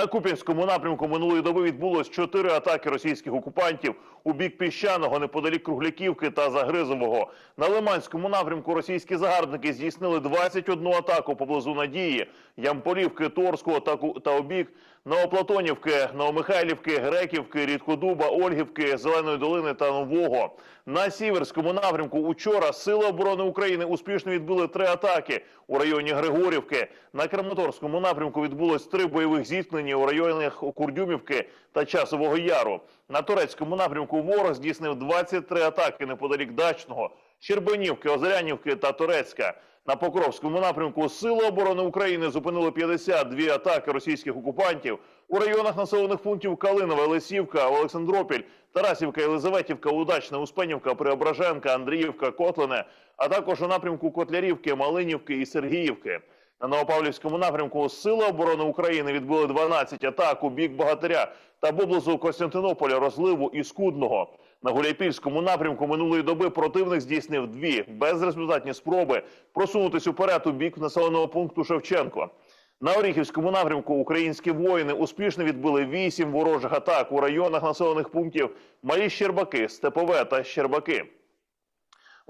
На Куп'янському напрямку минулої доби відбулось чотири атаки російських окупантів у бік піщаного неподалік Кругляківки та Загризового. На Лиманському напрямку російські загарбники здійснили 21 атаку поблизу Надії, Ямполівки, Торського та, та обік Новоплатонівки, Новомихайлівки, Греківки, Рідкодуба, Ольгівки, Зеленої долини та Нового. На Сіверському напрямку учора Сили оборони України успішно відбили три атаки у районі Григорівки. На Краматорському напрямку відбулось три бойових зіткнення у районах Курдюмівки та Часового Яру. На турецькому напрямку ворог здійснив 23 атаки неподалік Дачного, Щербинівки, Озерянівки та Турецька. На Покровському напрямку Сили оборони України зупинили 52 атаки російських окупантів у районах населених пунктів Калинове, Лисівка, Олександропіль, Тарасівка, Єлизаветівка, Удачна, Успенівка, Преображенка, Андріївка, Котлине, а також у напрямку Котлярівки, Малинівки і Сергіївки. На Новопавлівському напрямку Сили оборони України відбили 12 атак у бік Богатиря та поблизу Костянтинополя, Розливу і Скудного. На Гуляйпільському напрямку минулої доби противник здійснив дві безрезультатні спроби просунутись уперед у бік населеного пункту Шевченко. На Оріхівському напрямку українські воїни успішно відбили вісім ворожих атак у районах населених пунктів Малі Щербаки, Степове та Щербаки.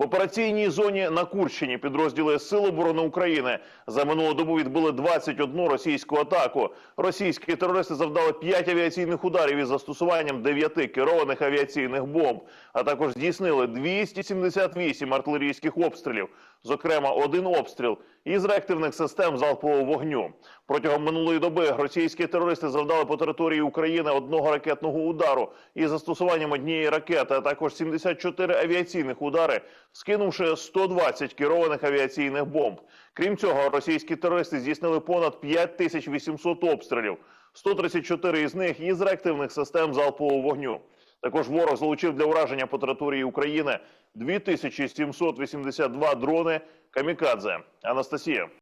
В операційній зоні на Курщині підрозділи Сил оборони України за минулу добу відбили 21 російську атаку. Російські терористи завдали 5 авіаційних ударів із застосуванням 9 керованих авіаційних бомб, а також здійснили 278 артилерійських обстрілів, зокрема один обстріл із реактивних систем залпового вогню. Протягом минулої доби російські терористи завдали по території України одного ракетного удару із застосуванням однієї ракети, а також 74 авіаційних удари, скинувши 120 керованих авіаційних бомб. Крім цього, російські терористи здійснили понад 5800 обстрілів, 134 із них із реактивних систем залпового вогню. Також ворог залучив для ураження по території України 2782 дрони камікадзе. Анастасія.